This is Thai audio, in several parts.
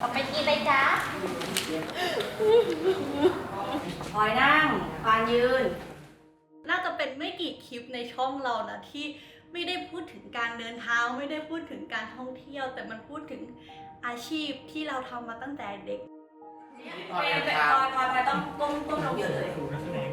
เอาไปกินเลยจ้าพลอยนั่งฟานยืน น่าจะเป็นไม่กี่คลิปในช่องเรานะที่ไม่ได้พูดถึงการเดินเท้าไม่ได้พูดถึงการท่องเที่ยว แต่มันพูดถึงอาชีพที่เราทำมาตั้งแต่เด็ก พลอยพลอยพลอยพลอยต้องก้มก้มลงเยอะเลย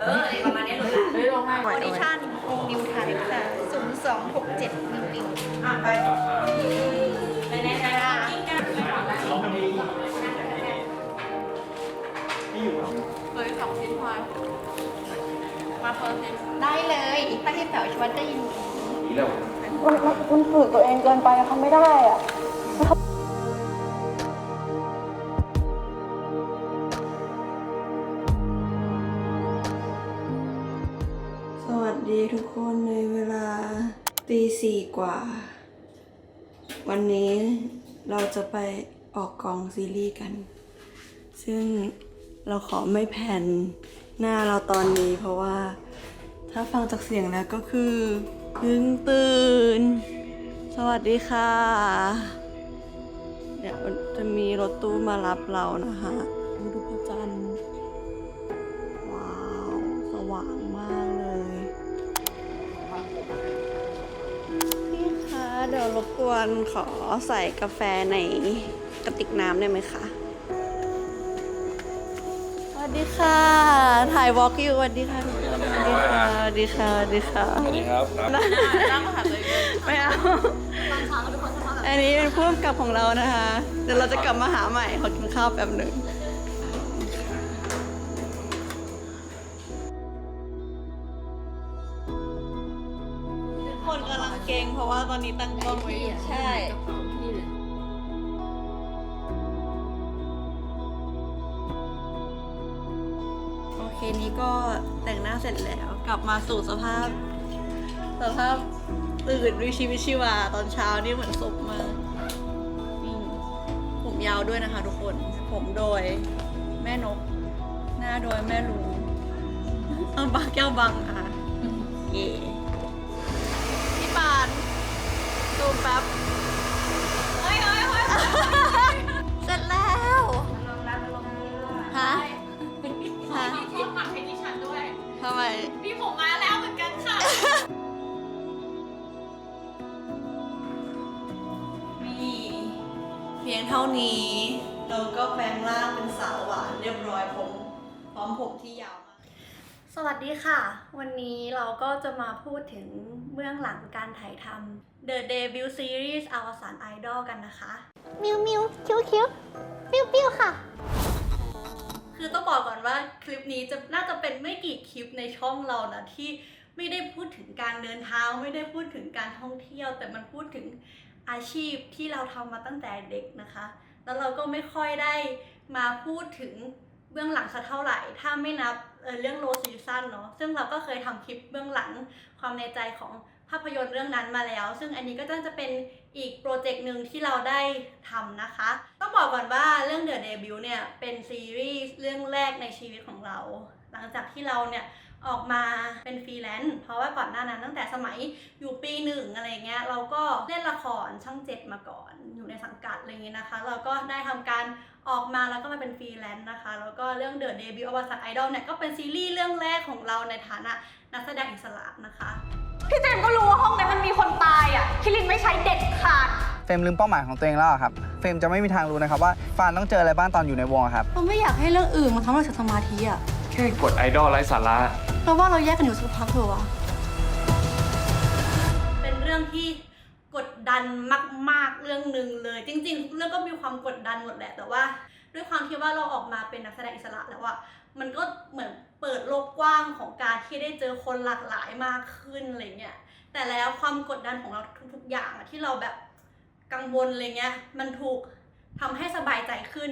เอออะไรประมาณนี้เลยค่ะออดิชั่นนิวไทยค่ะศูนย์สองหกเจ็ดนิวนิวอะไป ได้เลยถ้าที่แถวชวนก็ยินดีคุณฝืนตัวเองเกินไปเขาไม่ได้อะสวัสดีทุกคนในเวลาตีสี่กว่า วันนี้เราจะไปออกกองซีรีส์กัน ซึ่งเราขอไม่แผ่นหน้าเราตอนนี้เพราะว่า ถ้าฟังจากเสียงแล้วก็คือเพิ่งตื่น สวัสดีค่ะเดี๋ยวจะมีรถตู้มารับเรานะคะดูพระจันทร์ว้าว สว่างมากเลยพี่คะเดี๋ยวรบกวนขอใส่กาแฟในกระติกน้ำได้ไหมคะสวัสดีค่ะ ถ่ายวอล์กอยู่สวัสดีค่ะ ดีค่ะสวัสดีค่ะสวัสดีค่ะ สวัสดีครับครับนั่งมาหาตัวเองไม่เอา อันนี้เป็นผู้กำกับของเรานะคะ เดี๋ยวเราจะกลับมาหาใหม่ ขอกินข้าวแป๊บหนึ่งคนกำลังเก่งเพราะว่าตอนนี้ตั้งกล้องไว้อยู่ ใช่ โอเคนี้ก็แต่งหน้าเสร็จแล้วกลับมาสู่สภาพ สภาพตื่นวิชีวิชีวาตอนเช้านี่เหมือนศพมากผมยาวด้วยนะคะทุกคน ผมโดยแม่นก หน้าโดยแม่รู้เอาบังแก้วบังอะเย่พี่ปานดูแป๊บเฮ้ยเฮ้ยเฮ้ยเสร็จแล้วฮะ เพียงเท่านี้ เราก็แปลงร่างเป็นสาวหวานเรียบร้อยผมพร้อมผมที่ยาวมาก สวัสดีค่ะ วันนี้เราก็จะมาพูดถึงเบื้องหลังการถ่ายทำ The Debut Series อวสานไอดอลกันนะคะ มิวมิวคิ้วคิ้วปิ้วปิ้วค่ะ คือต้องบอกก่อนว่าคลิปนี้จะน่าจะเป็นไม่กี่คลิปในช่องเรานะที่ไม่ได้พูดถึงการเดินเท้าไม่ได้พูดถึงการท่องเที่ยว แต่มันพูดถึง อาชีพที่เราทำมาตั้งแต่เด็กนะคะ แล้วเราก็ไม่ค่อยได้มาพูดถึงเบื้องหลังสักเท่าไหร่ ถ้าไม่นับเเรื่องโลซีซั่นเนาะ ซึ่งเราก็เคยทำคลิปเบื้องหลังความในใจของภาพยนตร์เรื่องนั้นมาแล้ว ซึ่งอันนี้ก็จะเป็นอีกโปรเจกต์หนึ่งที่เราได้ทำนะคะ ต้องบอกก่อนว่าเรื่อง The Debut เนี่ยเป็นซีรีส์เรื่องแรกในชีวิตของเรา หลังจากที่เราเนี่ย ออกมาเป็นฟรีแลนซ์เพราะว่าก่อนหน้านั้นตั้งแต่สมัยอยู่ปีหนึ่งอะไรเงี้ยเราก็เล่นละครช่องเจ็ดมาก่อนอยู่ในสังกัดอะไรเงี้ยนะคะ เราก็ได้ทำการออกมาแล้วก็มาเป็นฟรีแลนซ์นะคะ แล้วก็เรื่อง The Debut อวสานไอดอลเนี่ยก็เป็นซีรีส์เรื่องแรกของเราในฐานะนักแสดงอิสระนะคะ พี่เจมส์ก็รู้ว่าห้องนั้นมันมีคนตายอะคิรินไม่ใช้เด็ดขาดเฟรมลืมเป้าหมายของตัวเองแล้วอะครับ เฟรมจะไม่มีทางรู้นะครับว่าฟานต้องเจออะไรบ้างตอนอยู่ในวงอะครับเราไม่อยากให้เรื่องอื่นมาทำให้เราเสียสมาธิอะแค่กดไอดอลไร้สาระ เราว่าเราแยกกันอยู่สักพักเถอะวะเป็นเรื่องที่กดดันมาก ๆ เรื่องหนึ่งเลย จริงๆเรื่องก็มีความกดดันหมดแหละ แต่ว่า ด้วยความที่ว่าเราออกมาเป็นนักแสดงอิสระแล้วอะมันก็เหมือนเปิดโลกกว้างของการที่ได้เจอคนหลากหลายมากขึ้นอะไรเงี้ย แต่แล้วความกดดันของเราทุก ๆ อย่างอะที่เราแบบกังวลอะไรเงี้ย มันถูกทำให้สบายใจขึ้น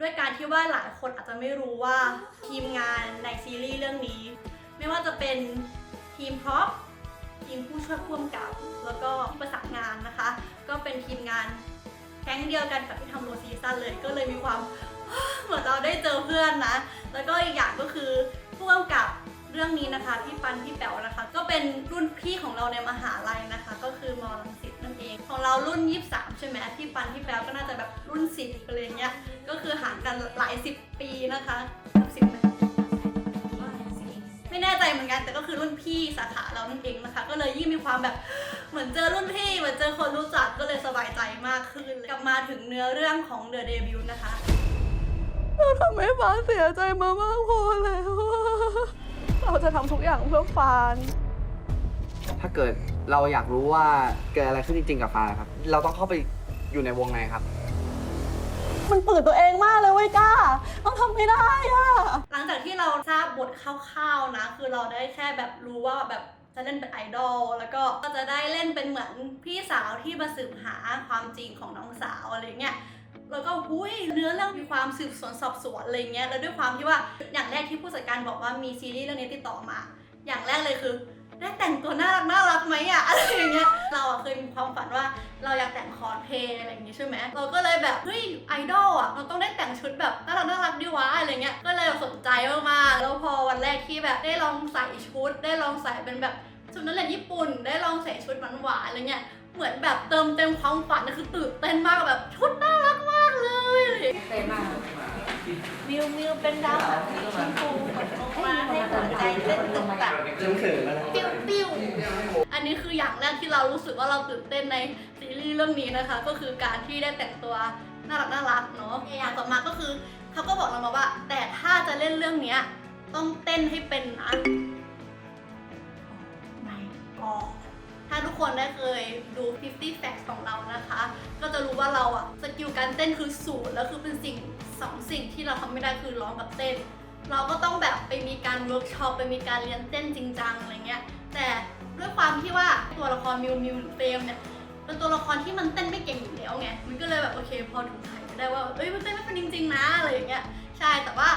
ด้วยการที่ว่าหลายคนอาจจะไม่รู้ว่าทีมงานในซีรีส์เรื่องนี้ ไม่ว่าจะเป็นทีมพร็อพทีมผู้ช่วยพ่วงกับ แล้วก็ประสานงานนะคะ ก็เป็นทีมงานแก๊งเดียวกันกับที่ทำโรซีซั่นเลยก็เลยมีความเหมือนเราได้เจอเพื่อนนะ แล้วก็อีกอย่างก็คือพ่วงกับเรื่องนี้นะคะพี่ปันพี่แป๋วนะคะ ก็เป็นรุ่นพี่ของเราในมหาลัยนะคะ ก็คือมอลังสิตนั่นเอง ของเรารุ่น 23 ใช่ไหมพี่ปันพี่แป๊วก็น่าจะแบบรุ่น10อะไรเงี้ยก็คือห่างกันหลายสิบปีนะคะ ไหมไม่แน่ใจเหมือนกันแต่ก็คือรุ่นพี่สาขาเรานั่นเองนะคะ ก็เลยยิ่งมีความแบบเหมือนเจอรุ่นพี่เหมือนเจอคนรู้จักก็เลยสบายใจมากขึ้นเลยกลับมาถึงเนื้อเรื่องของ The Debut นะคะเราทำให้ฟ้าเสียใจมามากพอแล้วอะเราจะทำทุกอย่างเพื่อฟาน ถ้าเกิดเราอยากรู้ว่าเกิดอะไรขึ้นจริงๆกับฟ้าครับ เราต้องเข้าไปอยู่ในวงในครับ มันเปืนตัวเองมากเลยเว้ยก้า ต้องทำไม่ได้อะหลังจากที่เราทราบบทคร่าวๆนะ คือเราได้แค่แบบรู้ว่าแบบจะเล่นเป็นไอดอลแล้วก็ก็จะได้เล่นเป็นเหมือนพี่สาวที่มาสืบหาความจริงของน้องสาวอะไรเงี้ยแล้วก็หุ้ยเนื้อเรื่องมีความสืบสวนสอบสวนอะไรเงี้ยแล้วด้วยความที่ว่าอย่างแรกที่ผู้จัดการบอกว่ามีซีรีส์เรื่องนี้ติดต่อมา อย่างแรกเลยคือ ได้แต่งตัวน่ารักน่ารักไหมอะอะไรอย่างเงี้ยเราอะเคยมีความฝันว่าเราอยากแต่งคอสเพลย์อะไรอย่างงี้ใช่ไหมเราก็เลยแบบเฮ้ยไอดอลอะเราต้องได้แต่งชุดแบบน่ารักน่ารักดิวะอะไรเงี้ยก็เลยสนใจมากๆแล้วพอวันแรกที่แบบได้ลองใส่ชุด ได้ลองใส่เป็นแบบชุดนักเรียนญี่ปุ่น ได้ลองใส่ชุดหวานๆอะไรเงี้ยเหมือนแบบเติมเต็มความฝันคือตื่นเต้นมากแบบชุดน่ารักมากเลยอะไรอย่างเงี้ยเต็มมากมิวมิวเป็นดาวแบบสีชมพูเหมือนโมมาให้หัวใจเต้นตึกตักปิ้วปิ้วอั นี้คืออย่างแรกที่เรารู้สึกว่าเราตื่นเต้นในซีรีส์เรื่องนี้นะคะ ก็คือการที่ได้แต่งตัวน่ารักน่ารักเนาะอย่างต่อมาก็คือเขาก็บอกเรามาว่า แต่ถ้าจะเล่นเรื่องเนี้ยต้องเต้นให้เป็นนะไม่ก็ถ้าทุกคนได้เคยดู 50 Facts ของเรานะคะ ก็จะรู้ว่าเราอะสกิลการเต้นคือศูนย์แล้วคือเป็นสิ่งสองสิ่งที่เราทำไม่ได้คือร้องกับเต้น เราก็ต้องแบบไปมีการเวิร์กช็อปไปมีการเรียนเต้นจริงจังอะไรเงี้ยแต่ ด้วยความที่ว่าตัวละครมิวมิวหรือเฟรมเนี่ยเป็นตัวละครที่มันเต้นไม่เก่งอยู่แล้วไงมันก็เลยแบบโอเคพอถูกถ่ายไม่ได้ว่าเอ้ยมันเต้นไม่เป็นจริงๆนะอะไรอย่างเงี้ยใช่แต่ว่า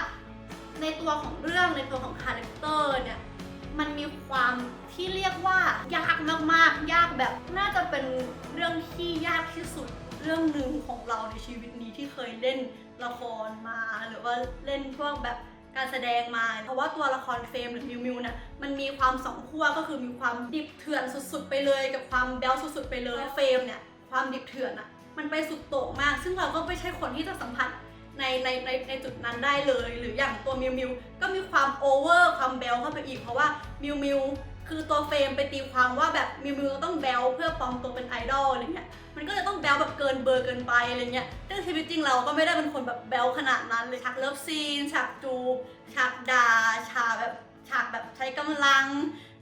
ในตัวของเรื่องในตัวของคาแรคเตอร์เนี่ยมันมีความที่เรียกว่ายากมากๆ ยากแบบน่าจะเป็นเรื่องที่ยากที่สุดเรื่องหนึ่งของเราในชีวิตนี้ที่เคยเล่นละครมา หรือว่าเล่นพวกแบบ การแสดงมา เพราะว่าตัวละครเฟรมหรือมิวมิวเนี่ยมันมีความสองขั้วก็คือมีความดิบเถื่อนสุดๆ ไปเลย กับความแบลสุดๆ ไปเลยเฟรมเนี่ยความดิบเถื่อนอะมันไปสุดโต่งมาก ซึ่งเราก็ไม่ใช่คนที่จะสัมผัสในในในในจุดนั้นได้เลย หรืออย่างตัวมิวมิวก็มีความโอเวอร์ความเบลเข้าไปอีกเพราะว่ามิวมิวคือตัวเฟรมไปตีความว่าแบบมิวมิวต้องเบลเพื่อปลอมตัวเป็นไอดอลอะไรเงี้ยมันก็จะต้องเบลแบบเกินเบอร์เกินไปอะไรเงี้ย ซึ่งชีวิตจริงเราก็ไม่ได้เป็นคนแบบเบลขนาดนั้นเลยฉากเลิฟซีนฉากจูบฉากด่าฉากแบบฉากแบบใช้กำลัง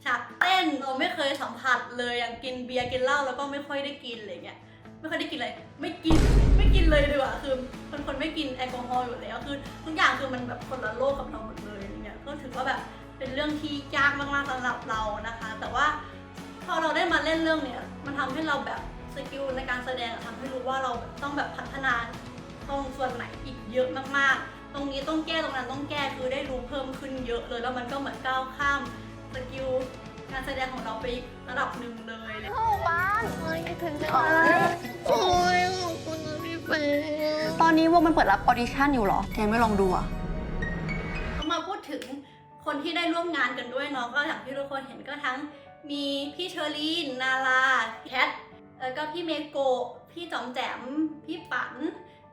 ฉากเต้นเราไม่เคยสัมผัสเลยอย่างกินเบียร์กินเหล้าแล้วก็ไม่ค่อยได้กินอะไรเงี้ยไม่ค่อยได้กินอะไรไม่กินไม่กินเลยดีกว่าคือเป็นคนไม่กินแอลกอฮอล์อยู่แล้วคือทุกอย่างคือมันแบบคนละโลกกับเราหมดเลยอย่างเงี้ยก็ถือว่าแบบเป็นเรื่องที่ยากมากๆสำหรับเรานะคะ แต่ว่าพอเราได้มาเล่นเรื่องเนี้ยมันทำให้เราแบบ กิลในการแสดงอะทำให้รู้ว่าเราแบบต้องแบบพัฒนาตรงส่วนไหนอีกเยอะมากๆ ตรงนี้ต้องแก้ตรงนั้นต้องแก้คือได้รู้เพิ่มขึ้นเยอะเลยแล้วมันก็เหมือนก้าวข้ามสกิลการแสดงของเราไปอีกระดับหนึ่งเลยเลยตอนนี้วงมันเปิดรับออดิชั่นอยู่เหรอแกไม่ลองดูอะก็มาพูดถึงคนที่ได้ร่วมงานกันด้วยเนาะก็อย่างที่ทุกคนเห็นก็ทั้งมีพี่เชอรีนนาราแคท แล้วก็พี่เมโกพี่จอมแจม พี่ปัน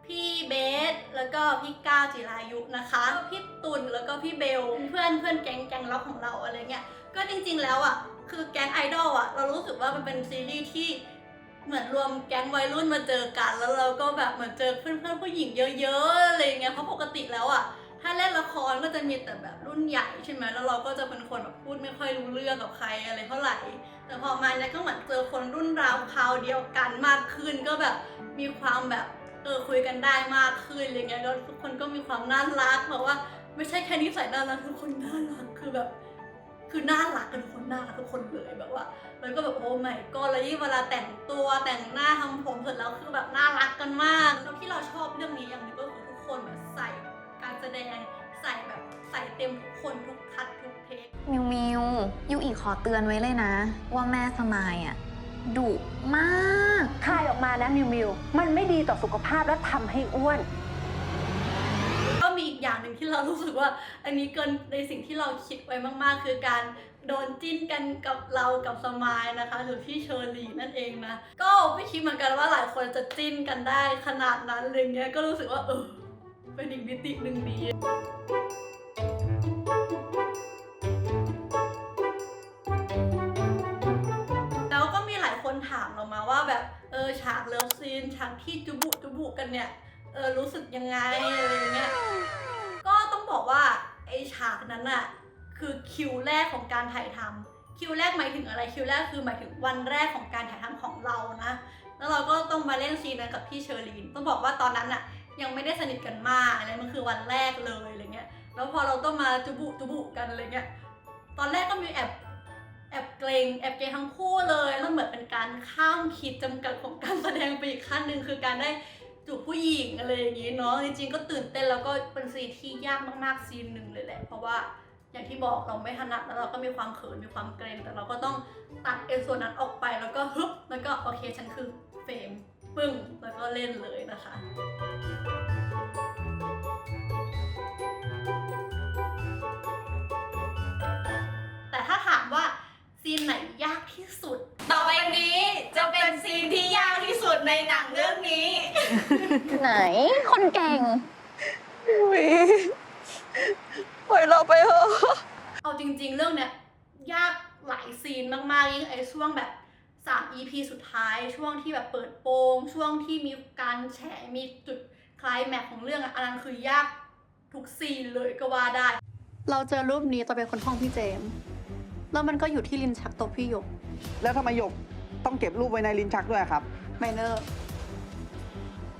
พี่เบส แล้วก็พี่ก้าวจิรายุนะคะพี่ตุลแล้วก็พี่เบล เพื่อนเพื่อนแก๊งแก๊งล็อกของเราอะไรเงี้ย ก็จริงๆแล้วอะ คือแก๊งไอดอลอะ เรารู้สึกว่ามันเป็นซีรีส์ที่เหมือนรวมแก๊งวัยรุ่นมาเจอกัน แล้วเราก็แบบเหมือนเจอเพื่อนๆผู้หญิงเยอะๆอะไรเงี้ย เพราะปกติแล้วอะ ถ้าเล่นละครก็จะมีแต่แบบรุ่นใหญ่ใช่ไหมแล้วเราก็จะเป็นคนแบบพูดไม่ค่อยรู้เรื่องกับใครอะไรเท่าไหร่ แต่พอมาเนี่ยก็เหมือนเจอคนรุ่นราวคราวเดียวกันมากขึ้น ก็แบบมีความแบบเออคุยกันได้มากขึ้นอะไรเงี้ยแล้วทุกคนก็มีความน่ารักแบบว่าไม่ใช่แค่นิสัยน่ารักทุกคนน่ารักคือแบบคือน่ารักกันทุกคนน่ารักทุกคนเลยแบบว่าแล้วก็แบบโอ้ไม่ก็แล้วยิ่งเวลาแต่งตัวแต่งหน้าทำผมเสร็จแล้วคือแบบน่ารักกันมากแล้วที่เราชอบเรื่องนี้อย่างหนึงก็คือทุกคนแบบใส่ ดงใส่แบบใส่เต็มทุกคนทุกคัดทุกเทคมิวมิวยูอีขอเตือนไว้เลยนะ ว่าแม่สมายอะดุมากคายออกมานะมิวมิวมันไม่ดีต่อสุขภาพและทำให้อ้วน ก็มีอีกอย่างอย่างหนึ่งที่เรารู้สึกว่า อันนี้เกินในสิ่งที่เราคิดไว้มาก ๆ คือการโดนจิ้นกันกับเรากับสมายนะคะ หรือพี่เชอร์ลีนั่นเองนะ ก็ไม่คิดเหมือนกันว่าหลายคนจะจิ้นกันได้ขนาดนั้นอะไรเงี้ยก็รู้สึกว่าเออ เป็นอีกมิติหนึ่งดีแล้วก็มีหลายคนถามเรามาว่าแบบเออฉากเลิฟซีนฉากที่จุบุจุบุกันเนี่ยเออรู้สึกยังไงอะไรเงี้ยก็ต้องบอกว่าไอฉากนั้นอะคือคิวแรกของการถ่ายทำคิวแรกหมายถึงอะไรคิวแรกคือหมายถึงวันแรกของการถ่ายทำของเรานะ แล้วเราก็ต้องมาเล่นซีนนั้นกับพี่เชอรีนต้องบอกว่าตอนนั้นอะ ยังไม่ได้สนิทกันมากอะไรมันคือวันแรกเลยอะไรเงี้ย แล้วพอเราต้องมาจุบุจุบุกันอะไรเงี้ย ตอนแรกก็มีแอบแอบเกรงแอบเกรงทั้งคู่เลยแล้วเหมือนเป็นการข้ามขีดจำกัดของการแสดงไปอีกขั้นหนึ่งคือการได้จูบผู้หญิงอะไรอย่างนี้เนาะจริงๆก็ตื่นเต้นแล้วก็เป็นซีนที่ยากมากๆซีนหนึ่งเลยแหละเพราะว่าอย่างที่บอกเราไม่ถนัดแล้วเราก็มีความเขินมีความเกรงแต่เราก็ต้องตัดเอส่วนนั้นออกไปแล้วก็ฮึบแล้วก็โอเคฉันคือเฟรม ปึ้งแล้วก็เล่นเลยนะคะแต่ถ้าถามว่าซีนไหนยากที่สุด ต่อไปนี้จะเป็นซีนที่ยากที่สุดในหนังเรื่องนี้ ไหน คนเก่งวิปล่อยเราไปเถอะเอาจริง ๆ เรื่องเนี้ยยากหลายซีนมากๆยิ่งไอ้ช่วงแบบ 3 EP สุดท้ายช่วงที่แบบเปิดโปง ช่วงที่มีการแฉมีจุดคลายแม็กซ์ของเรื่องอะอันนั้นคือยากทุกซีนเลยก็ว่าได้ เราเจอรูปนี้ตอนเป็นคนห้องพี่เจมส์แล้วมันก็อยู่ที่ลินชักโตะพี่หยกแล้วทำไมหยกต้องเก็บรูปไว้ในลิ้นชักด้วยครับ ไมเนอร์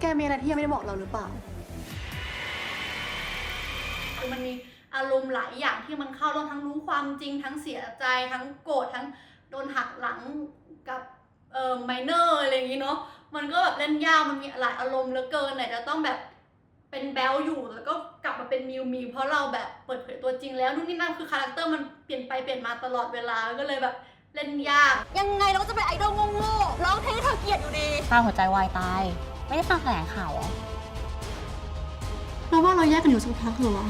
แกมีอะไรที่ยังไม่ได้บอกเราหรือเปล่า คือมันมีอารมณ์หลายอย่างที่มันเข้ารวมทั้งรู้ความจริงทั้งเสียใจทั้งโกรธทั้งโดนหักหลัง กับเอ่อไมเนอร์อะไรอย่างนี้เนาะมันก็แบบเล่นยากมันมีหลายอารมณ์เหลือเกินไหนจะต้องแบบเป็นแบลอยู่แล้วก็กลับมาเป็นมิวมีเพราะเราแบบเปิดเผยตัวจริงแล้วนู่นนี่นั่นคือคาแรคเตอร์มันเปลี่ยนไปเปลี่ยนมาตลอดเวลาก็เลยแบบเล่นยาก ยังไงเราก็จะเป็นไอดอลโง่ๆร้องเพลงให้เธอเกลียดอยู่ดีตาหัวใจวายตาย ไม่ได้ฟังแถลงข่าวเหรอเราว่าเราแยกกันอยู่สักพักเหรอวะ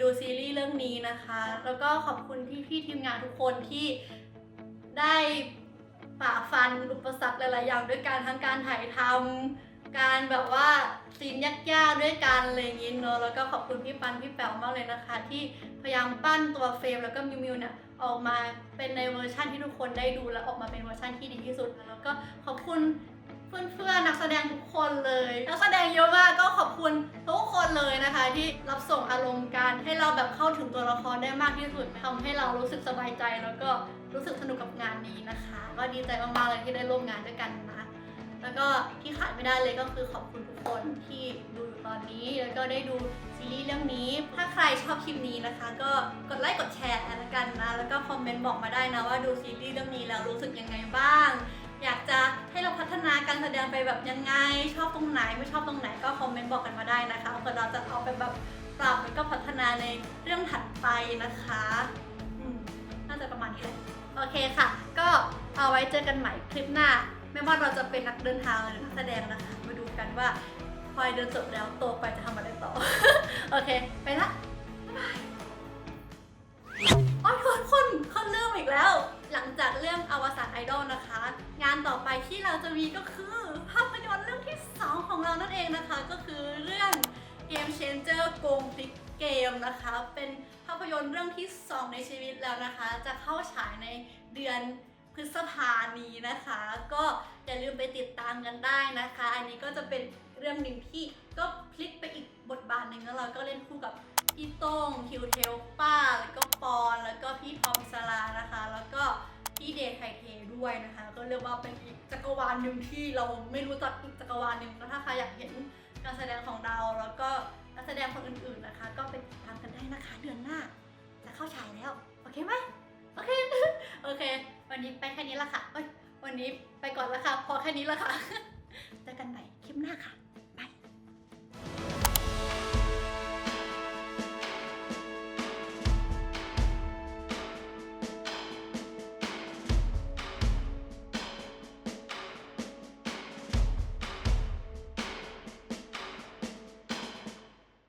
ดูซีรีส์เรื่องนี้นะคะ แล้วก็ขอบคุณพี่พี่ๆทีมงานทุกคนที่ได้ฝ่าฟันอุปสรรคหลายๆอย่างด้วยการทั้งการถ่ายทำการแบบว่าซีนยากๆด้วยกันอะไรอย่างงี้เนอะแล้วก็ขอบคุณพี่ปันพี่แป๋วมากเลยนะคะ ที่พยายามปั้นตัวเฟรมแล้วก็มิวมิวเนี่ยออกมาเป็นในเวอร์ชั่นที่ทุกคนได้ดูและออกมาเป็นเวอร์ชั่นที่ดีที่สุด แล้วก็ขอบคุณ เพื่อนๆนักแสดงทุกคนเลยนักแสดงเยอะมากก็ขอบคุณทุกคนเลยนะคะ ที่รับส่งอารมณ์การให้เราแบบเข้าถึงตัวละครได้มากที่สุดทำให้เรารู้สึกสบายใจแล้วก็รู้สึกสนุกกับงานนี้นะคะ ก็ดีใจมากๆเลยที่ได้ร่วมงานด้วยกันนะแล้วก็ที่ขาดไม่ได้เลยก็คือขอบคุณทุกคนที่ดูอยู่ตอนนี้ แล้วก็ได้ดูซีรีส์เรื่องนี้ ถ้าใครชอบคลิปนี้นะคะ ก็กดไลค์กดแชร์แล้วกันนะ แล้วก็คอมเมนต์บอกมาได้นะว่าดูซีรีส์เรื่องนี้แล้วรู้สึกยังไงบ้าง อยากจะให้เราพัฒนาการแสดงไปแบบยังไง ชอบตรงไหนไม่ชอบตรงไหนก็คอมเมนต์บอกกันมาได้นะคะเผื่อเราจะเอาไปแบบปรับแล้วก็พัฒนาในเรื่องถัดไปนะคะน่าจะประมาณนี้แหละโอเคค่ะ ก็เอาไว้เจอกันใหม่คลิปหน้า ไม่ว่าเราจะเป็นนักเดินทางหรือนักแสดงนะคะ มาดูกันว่าพลอยเดินจบแล้วโตไปจะทำอะไรต่อ โอเค ไปละบ๊ายบายอ๋อทุกคนคนเริ่มอีกแล้ว จากเรื่องอวสานไอดอลนะคะ งานต่อไปที่เราจะมีก็คือภาพยนตร์เรื่องที่ 2 ของเรานั่นเองนะคะ ก็คือเรื่อง Game Changer โกงพลิกเกมนะคะ เป็นภาพยนตร์เรื่องที่ 2 ในชีวิตแล้วนะคะ จะเข้าฉายในเดือนพฤษภานี้นะคะ ก็อย่าลืมไปติดตามกันได้นะคะ อันนี้ก็จะเป็นเรื่องหนึ่งที่ก็พลิกไปอีกบทบาทหนึ่งแล้วเราก็เล่นคู่กับพี่โต้งคิวเทลป้า แล้วก็ปอน แล้วก็พี่ทอมสลานะคะ แล้วก็ พี่เดทไทเทด้วยนะคะ ก็เรียกว่าเป็นอีกจักรวาลหนึ่งที่เราไม่รู้จักอีกจักรวาลหนึ่งแล้วถ้าใครอยากเห็นการแสดงของเราแล้วก็นักแสดงคนอื่นๆนะคะ ก็ไปติดตามกันได้นะคะเดือนหน้า จะเข้าฉายแล้ว โอเคไหมโอเคโอเค วันนี้ไปแค่นี้ละค่ะวันนี้ไปก่อนละค่ะ พอแค่นี้ละค่ะเจอกันใหม่คลิปหน้าค่ะ